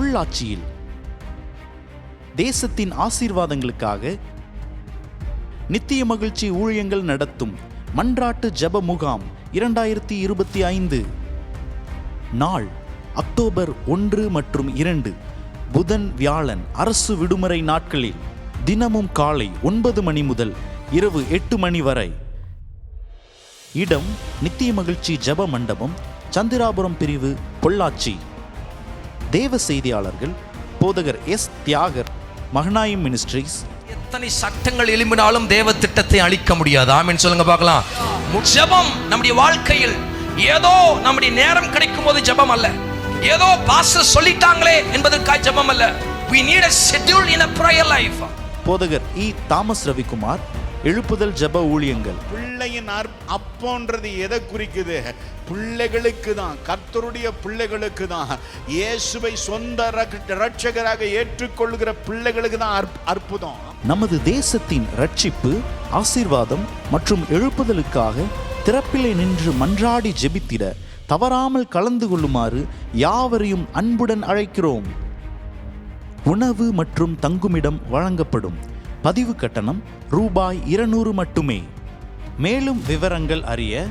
பொள்ளாச்சியில் தேசத்தின் ஆசீர்வாதங்களுக்காக நித்திய மகிழ்ச்சி ஊழியங்கள் நடத்தும் மன்றாட்டு ஜெப முகாம் இரண்டாயிரத்தி இருபத்தி ஐந்து. நாள் அக்டோபர் ஒன்று மற்றும் இரண்டு புதன் வியாழன் அரசு விடுமுறை நாட்களில் தினமும் காலை ஒன்பது மணி முதல் இரவு எட்டு மணி வரை. இடம் நித்திய மகிழ்ச்சி ஜப மண்டபம் சந்திராபுரம் பிரிவு பொள்ளாச்சி. தேவ செய்தியாளர்கள் போதகர் எஸ் தியாகர் மகனாயம் மினிஸ்ட்ரீஸ் எத்தனை சட்டங்கள் எழும்பினாலும் தேவ திட்டத்தை அழிக்க முடியாது. ஆமென். சொல்லுங்க பார்க்கலாம். ஜபம் நம்முடைய வாழ்க்கையில் ஏதோ நம்முடைய நேரம் கிடைக்கும் போது ஜெபம் அல்ல. ஏதோ பாஸ்டர் சொல்லிட்டாங்களே என்பதற்காக ஜெபம் அல்ல. We need a schedule in a prayer life. போதகர் இ தாமஸ் ரவிக்குமார் எழுப்புதல் ஜெப ஊழியங்கள். பிள்ளையின் அற்- அப்போன்றது எதை குறிக்குது? பிள்ளைகளுக்கு தான் கர்த்தருடைய பிள்ளைகளுக்கு தான் இயேசுவை சொந்த ரக்- ரட்சகராக ஏற்றுக்கொள்கிற பிள்ளைகளுக்கு தான் அற்ப- அற்புதம். நமது தேசத்தின் ரட்சிப்பு ஆசீர்வாதம் மற்றும் எழுப்புதலுக்காக திறப்பிலே நின்று மன்றாடி ஜெபித்திட தவறாமல் கலந்து கொள்ளுமாறு யாவரையும் அன்புடன் அழைக்கிறோம். உணவு மற்றும் தங்குமிடம் வழங்கப்படும். பதிவு கட்டணம் ரூபாய் இருநூறு மட்டுமே. மேலும் விவரங்கள் அறிய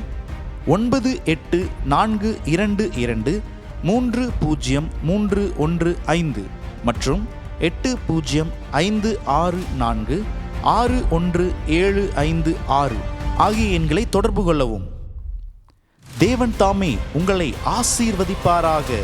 ஒன்பது எட்டு நான்கு இரண்டு இரண்டு மூன்று பூஜ்ஜியம் மூன்று ஒன்று ஐந்து மற்றும் எட்டு பூஜ்ஜியம் ஐந்து ஆறு நான்கு ஆறு ஒன்று ஏழு ஐந்து ஆறு ஆகிய எண்களை தொடர்பு கொள்ளவும். தேவன் தாமே உங்களை ஆசீர்வதிப்பாராக.